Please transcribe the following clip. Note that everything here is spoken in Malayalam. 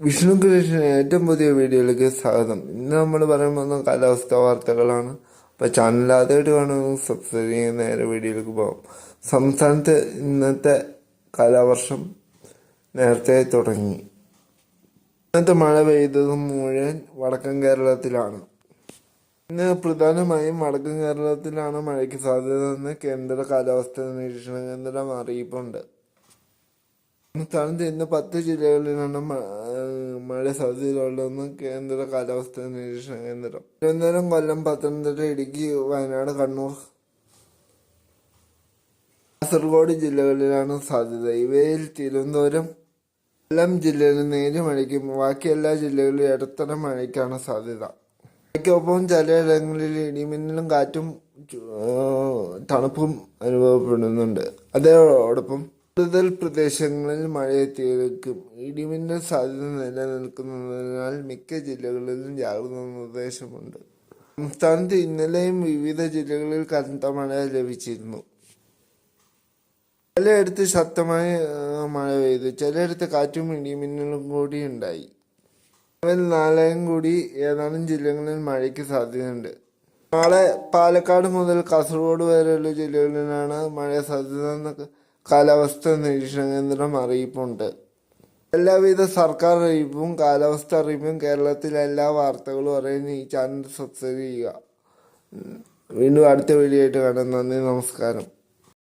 വിഷ്ണു കൃഷ്ണൻ ഏറ്റവും പുതിയ വീഡിയോയിലേക്ക് സ്വാഗതം. ഇന്ന് നമ്മൾ പറയാൻ പോകുന്ന കാലാവസ്ഥ വാർത്തകളാണ്. അപ്പോൾ ചാനൽ ആദ്യമായിട്ട് കാണുമെന്ന് സബ്സ്ക്രൈബ് ചെയ്യുന്ന നേരെ വീഡിയോയിലേക്ക് പോകാം സംസ്ഥാനത്ത് ഇന്നത്തെ കാലവർഷം നേരത്തെ തുടങ്ങി. ഇന്നത്തെ മഴ പെയ്തത് മുഴുവൻ വടക്കൻ കേരളത്തിലാണ്. ഇന്ന് പ്രധാനമായും വടക്കൻ കേരളത്തിലാണ് മഴയ്ക്ക് സാധ്യത സാധ്യതയെന്ന് കേന്ദ്ര കാലാവസ്ഥാ നിരീക്ഷണ കേന്ദ്രം അറിയിപ്പുണ്ട്. സംസ്ഥാനത്ത് ഇന്ന് പത്ത് ജില്ലകളിലാണ് മഴ സാധ്യതയുള്ളതെന്ന് കേന്ദ്ര കാലാവസ്ഥ നിരീക്ഷണ കേന്ദ്രം. തിരുവനന്തപുരം കൊല്ലം പത്തനംതിട്ട ഇടുക്കി വയനാട് കണ്ണൂർ. കാസർഗോഡ് ജില്ലകളിലാണ് സാധ്യത. ഇവയിൽ തിരുവനന്തപുരം കൊല്ലം ജില്ലയിൽ നേരിയ മഴയ്ക്കും ബാക്കി എല്ലാ ജില്ലകളിലും ഇടത്തരം മഴയ്ക്കാണ് സാധ്യത. മഴയ്ക്കൊപ്പം ചിലയിടങ്ങളിൽ ഇടിമിന്നലും കാറ്റും തണുപ്പും അനുഭവപ്പെടുന്നുണ്ട്. അതോടൊപ്പം കൂടുതൽ പ്രദേശങ്ങളിൽ മഴയെത്തിയേക്കും ഇടിമിന്നൽ സാധ്യത നിലനിൽക്കുന്നതിനാൽ മിക്ക ജില്ലകളിലും ജാഗ്രതാ നിർദ്ദേശമുണ്ട്. സംസ്ഥാനത്ത് ഇന്നലെയും വിവിധ ജില്ലകളിൽ കനത്ത മഴ ലഭിച്ചിരുന്നു. ചിലയിടത്ത് ശക്തമായ മഴ പെയ്തു. ചിലയിടത്ത് കാറ്റും ഇടിമിന്നലും കൂടി ഉണ്ടായി. നിലവിൽ നാളെയും കൂടി ഏതാനും ജില്ലകളിൽ മഴയ്ക്ക് സാധ്യതയുണ്ട്. നാളെ പാലക്കാട് മുതൽ കാസർഗോഡ് വരെയുള്ള ജില്ലകളിലാണ് മഴ സാധ്യത എന്ന് കാലാവസ്ഥാ നിരീക്ഷണ കേന്ദ്രം അറിയിപ്പുണ്ട്. എല്ലാവിധ സർക്കാർ അറിയിപ്പും കാലാവസ്ഥ അറിയിപ്പും കേരളത്തിലെ എല്ലാ വാർത്തകളും അറിയാൻ ഈ ചാനൽ സബ്സ്ക്രൈബ് ചെയ്യുക. വീണ്ടും അടുത്ത വീഡിയോ ആയിട്ട് കാണാം. നന്ദി നമസ്കാരം.